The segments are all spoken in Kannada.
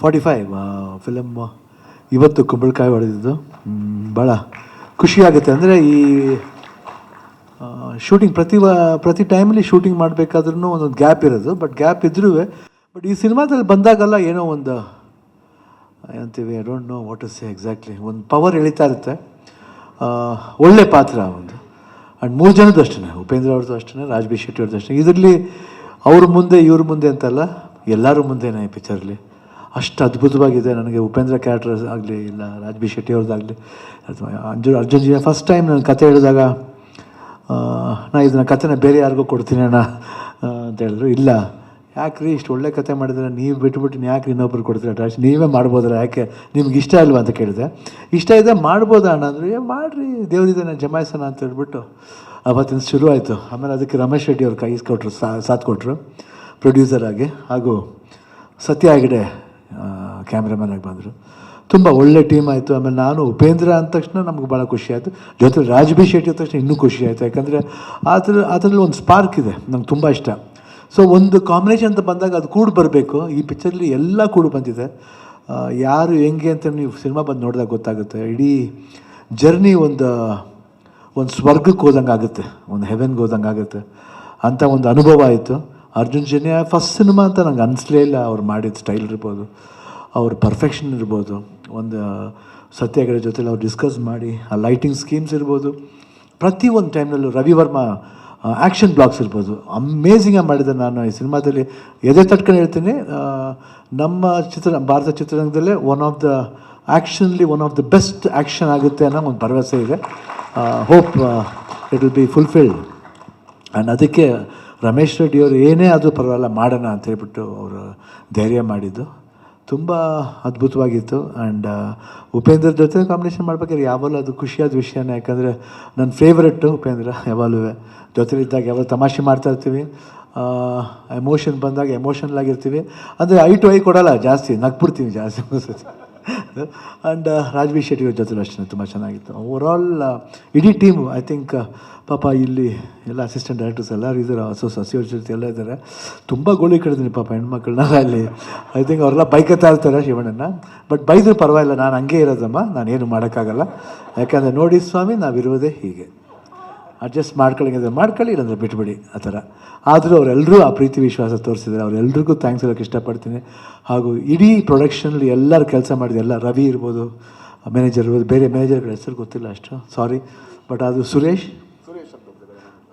ಫಾರ್ಟಿ ಫೈವ್ ಫಿಲಮ್ ಇವತ್ತು ಕುಂಬಳಕಾಯಿ ಹೊಡೆದಿದ್ದು. ಭಾಳ ಖುಷಿಯಾಗುತ್ತೆ ಅಂದರೆ ಈ ಶೂಟಿಂಗ್ ಪ್ರತಿ ಪ್ರತಿ ಟೈಮಲ್ಲಿ ಶೂಟಿಂಗ್ ಮಾಡಬೇಕಾದ್ರೂ ಒಂದೊಂದು ಗ್ಯಾಪ್ ಇರೋದು. ಬಟ್ ಗ್ಯಾಪ್ ಇದ್ರೂ ಬಟ್ ಈ ಸಿನಿಮಾದಲ್ಲಿ ಬಂದಾಗಲ್ಲ ಏನೋ ಒಂದು, ಅಂತೀವಿ I don't know what is exactly ಒಂದು ಪವರ್ ಎಳಿತಾ ಇರುತ್ತೆ. ಒಳ್ಳೆ ಪಾತ್ರ ಒಂದು. ಆ್ಯಂಡ್ ಮೂರು ಜನದ್ದು ಅಷ್ಟೇ ಉಪೇಂದ್ರ ಅವ್ರದ್ದು ಅಷ್ಟೇ ರಾಜ್ ಬಿ ಶೆಟ್ಟಿ ಅವ್ರದ್ದು ಅಷ್ಟೇ ಇದರಲ್ಲಿ ಅವ್ರ ಮುಂದೆ, ಇವ್ರ ಮುಂದೆ ಅಂತಲ್ಲ, ಎಲ್ಲರೂ ಮುಂದೆನೇ ಈ ಪಿಕ್ಚರ್ಲಿ ಅಷ್ಟು ಅದ್ಭುತವಾಗಿದೆ ನನಗೆ. ಉಪೇಂದ್ರ ಕ್ಯಾರೆಕ್ಟರ್ ಆಗಲಿ, ಇಲ್ಲ ರಾಜ್ಬಿ ಶೆಟ್ಟಿ ಅವ್ರದ್ದಾಗಲಿ. ಅಥವಾ ಅಂಜು, ಅರ್ಜುನ್ ಜಿ ಫಸ್ಟ್ ಟೈಮ್ ನಾನು ಕತೆ ಹೇಳಿದಾಗ ನಾ ಇದನ್ನ ಕತೆನ ಬೇರೆ ಯಾರಿಗೂ ಕೊಡ್ತೀನಿ ಅಣ್ಣ ಅಂತ ಹೇಳಿದ್ರು. ಇಲ್ಲ. ಯಾಕ್ರಿ ಇಷ್ಟು ಒಳ್ಳೆ ಕತೆ ಮಾಡಿದ್ರೆ ನೀವು ಬಿಟ್ಬಿಟ್ಟು ಯಾಕೆ ಇನ್ನೊಬ್ರು ಕೊಡ್ತೀರ? ಡ್ರಾಸ್ ನೀವೇ ಮಾಡ್ಬೋದಲ್ಲ, ಯಾಕೆ? ನಿಮ್ಗೆ ಇಷ್ಟ ಅಲ್ವಾ ಅಂತ ಕೇಳಿದೆ. ಇಷ್ಟ ಇದೆ ಮಾಡ್ಬೋದಾ ಅಣ್ಣ ಅಂದ್ರೆ, ಏ, ಮಾಡಿರಿ ದೇವರಿದ್ದಾನೆ ಜಮಾಯಿಸೋಣ ಅಂತ ಹೇಳ್ಬಿಟ್ಟು ಅವತ್ತಿನ ಶುರು ಆಯಿತು. ಆಮೇಲೆ ಅದಕ್ಕೆ ರಮೇಶ್ ಶೆಟ್ಟಿ ಅವ್ರು ಕೈ ಕೊಟ್ಟರು ಸಾಥ್ ಕೊಟ್ಟರು ಪ್ರೊಡ್ಯೂಸರ್ ಆಗಿ. ಹಾಗೂ ಸತ್ಯ ಹೆಗಡೆ ಕ್ಯಾಮ್ರಾಮನ್ ಆಗಿ ಬಂದರು. ತುಂಬ ಒಳ್ಳೆ ಟೀಮ್ ಆಯಿತು. ಆಮೇಲೆ ನಾನು ಉಪೇಂದ್ರ ಅಂದ ತಕ್ಷಣ ನಮ್ಗೆ ಭಾಳ ಖುಷಿ ಆಯಿತು. ಜೊತೆ ರಾಜ್ ಶೆಟ್ಟಿ ಅಂದ ತಕ್ಷಣ ಇನ್ನೂ ಖುಷಿ ಆಯಿತು. ಯಾಕಂದರೆ ಅದ್ರ ಅದರಲ್ಲಿ ಒಂದು ಸ್ಪಾರ್ಕ್ ಇದೆ. ನಂಗೆ ತುಂಬ ಇಷ್ಟ. ಸೊ ಒಂದು ಕಾಂಬಿನೇಷನ್ ಅಂತ ಬಂದಾಗ ಅದು ಕೂಡ ಬರಬೇಕು. ಈ ಪಿಕ್ಚರ್ಲಿ ಎಲ್ಲ ಕೂಡ ಬಂದಿದೆ. ಯಾರು ಹೆಂಗೆ ಅಂತ ನೀವು ಸಿನಿಮಾ ಬಂದು ನೋಡಿದಾಗ ಗೊತ್ತಾಗುತ್ತೆ. ಇಡೀ ಜರ್ನಿ ಒಂದು ಒಂದು ಸ್ವರ್ಗಕ್ಕೆ ಹೋದಂಗೆ ಆಗುತ್ತೆ. ಒಂದು ಹೆವೆನ್ಗೆ ಹೋದಂಗೆ ಆಗುತ್ತೆ. ಅಂತ ಒಂದು ಅನುಭವ ಆಯಿತು. ಅರ್ಜುನ್ ಜನ್ಯ ಫಸ್ಟ್ ಸಿನಿಮಾ ಅಂತ ನಂಗೆ ಅನಿಸ್ಲೇ ಇಲ್ಲ. ಅವ್ರು ಮಾಡಿದ ಸ್ಟೈಲ್ ಇರ್ಬೋದು. ಅವ್ರ ಪರ್ಫೆಕ್ಷನ್ ಇರ್ಬೋದು. ಒಂದು ಸತ್ಯಾಗ್ರಹ ಜೊತೇಲಿ ಅವ್ರು ಡಿಸ್ಕಸ್ ಮಾಡಿ, ಆ ಲೈಟಿಂಗ್ ಸ್ಕೀಮ್ಸ್ ಇರ್ಬೋದು. ಪ್ರತಿ ಒಂದು ಟೈಮ್ನಲ್ಲೂ ರವಿ ವರ್ಮ ಆ್ಯಕ್ಷನ್ ಬ್ಲಾಕ್ಸ್ ಇರ್ಬೋದು. ಅಮೇಝಿಂಗಾಗಿ ಮಾಡಿದೆ ನಾನು ಈ ಸಿನಿಮಾದಲ್ಲಿ. ಎದೆ ತಟ್ಕೊಂಡು ಹೇಳ್ತೀನಿ ನಮ್ಮ ಚಿತ್ರ, ಭಾರತ ಚಿತ್ರರಂಗದಲ್ಲೇ one of the ಆ್ಯಕ್ಷನ್ಲಿ one of the best action ಆಗುತ್ತೆ ಅನ್ನೋ ಒಂದು ಭರವಸೆ ಇದೆ. Hope it will be fulfilled and ಅದಕ್ಕೆ ರಮೇಶ್ ರೆಡ್ಡಿಯವರು ಏನೇ ಆದರೂ ಪರವಾಗಿಲ್ಲ, ಮಾಡೋಣ ಅಂತ ಹೇಳ್ಬಿಟ್ಟು ಅವರು ಧೈರ್ಯ ಮಾಡಿದ್ದು. ತುಂಬ ಅದ್ಭುತವಾಗಿತ್ತು. ಆ್ಯಂಡ್ ಉಪೇಂದ್ರ ಜೊತೆ ಕಾಂಬಿನೇಷನ್ ಮಾಡ್ಬೇಕಾದ್ರೆ ಯಾವಾಗಲೂ ಅದು ಖುಷಿಯಾದ ವಿಷಯನೇ. ಯಾಕಂದರೆ ನನ್ನ ಫೇವ್ರೆಟ್ಟು ಉಪೇಂದ್ರ ಯಾವಾಗಲೂ ಜೊತೆಲಿದ್ದಾಗ ಯಾವಾಗ ತಮಾಷೆ ಮಾಡ್ತಾ ಇರ್ತೀವಿ. ಎಮೋಷನ್ ಬಂದಾಗ ಎಮೋಷನಲ್ ಆಗಿರ್ತೀವಿ. ಅಂದರೆ ಐ ಟು ಐ ಕೊಡೋಲ್ಲ, ಜಾಸ್ತಿ ನಗ್ಬಿಡ್ತೀವಿ ಜಾಸ್ತಿ. ಆ್ಯಂಡ್ ರಾಜ್ವಿ ಶೆಟ್ಟಿ ಅವ್ರ ಜೊತೆ ಅಷ್ಟೇ, ತುಂಬ ಚೆನ್ನಾಗಿತ್ತು. ಓವರಾಲ್ ಇಡೀ ಟೀಮು ಐ ಥಿಂಕ್ ಪಾಪ ಇಲ್ಲಿ ಎಲ್ಲ ಅಸಿಸ್ಟೆಂಟ್ ಡೈರೆಕ್ಟರ್ಸ್ ಎಲ್ಲರೂ ಇದ್ದಾರೆ, ಹೊಸ ಸಸಿಯವ್ರ ಜೊತೆ ಎಲ್ಲ ಇದ್ದಾರೆ. ತುಂಬ ಗೋಳಿ ಕಡಿದೀನಿ ಪಾಪ ಹೆಣ್ಮಕ್ಳನ್ನ ಅಲ್ಲಿ. ಐ ಥಿಂಕ್ ಅವರೆಲ್ಲ ಬೈಕತ್ತಾ ಇರ್ತಾರೆ ಶಿವಣ್ಣನ ಬಟ್ ಬೈದರೂ ಪರವಾಗಿಲ್ಲ, ನಾನು ಹಂಗೆ ಇರೋದಮ್ಮ, ನಾನೇನು ಮಾಡೋಕ್ಕಾಗಲ್ಲ. ಯಾಕೆಂದರೆ ನೋಡಿ ಸ್ವಾಮಿ, ನಾವಿರುವುದೇ ಹೀಗೆ. ಅಡ್ಜಸ್ಟ್ ಮಾಡ್ಕೊಳ್ಳಿಂಗಿದ್ರೆ ಮಾಡ್ಕೊಳ್ಳಿ ಇಲ್ಲಾಂದರೆ ಬಿಟ್ಬಿಡಿ ಆ ಥರ ಆದರೂ ಅವರೆಲ್ಲರೂ ಆ ಪ್ರೀತಿ ವಿಶ್ವಾಸ ತೋರಿಸಿದ್ದಾರೆ ಅವರೆಲ್ಲರಿಗೂ ಥ್ಯಾಂಕ್ಸ್ ಹೇಳೋಕ್ಕೆ ಇಷ್ಟಪಡ್ತೀನಿ ಹಾಗೂ ಇಡೀ ಪ್ರೊಡಕ್ಷನಲ್ಲಿ ಎಲ್ಲರೂ ಕೆಲಸ ಮಾಡಿದೆ ಎಲ್ಲ ರವಿ ಇರ್ಬೋದು ಮ್ಯಾನೇಜರ್ ಇರ್ಬೋದು ಬೇರೆ ಮ್ಯಾನೇಜರ್ಗಳ ಹೆಸರು ಗೊತ್ತಿಲ್ಲ ಅಷ್ಟು ಸಾರಿ ಬಟ್ ಅದು ಸುರೇಶ್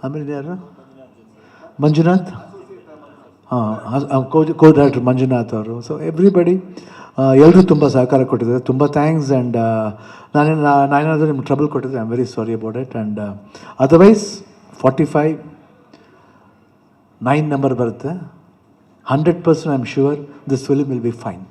ಆಮೇಲೆ ಯಾರು ಮಂಜುನಾಥ್ ಹಾಂ ಕೋ ಕೋ ಡೈರೆಕ್ಟರ್ ಮಂಜುನಾಥ್ ಅವರು ಸೊ ಎವ್ರಿಬಡಿ ಎಲ್ಲರೂ ತುಂಬ ಸಹಕಾರ ಕೊಟ್ಟಿದ್ದಾರೆ. ತುಂಬ ಥ್ಯಾಂಕ್ಸ್ ಆ್ಯಂಡ್ ನಾನೇನು ನಾನೇನಾದರೂ ನಿಮ್ಗೆ ಟ್ರಬಲ್ ಕೊಟ್ಟಿದ್ದೆ I am very sorry about it and otherwise forty five nine number ಬರುತ್ತೆ. Hundred percent I am sure this film will be fine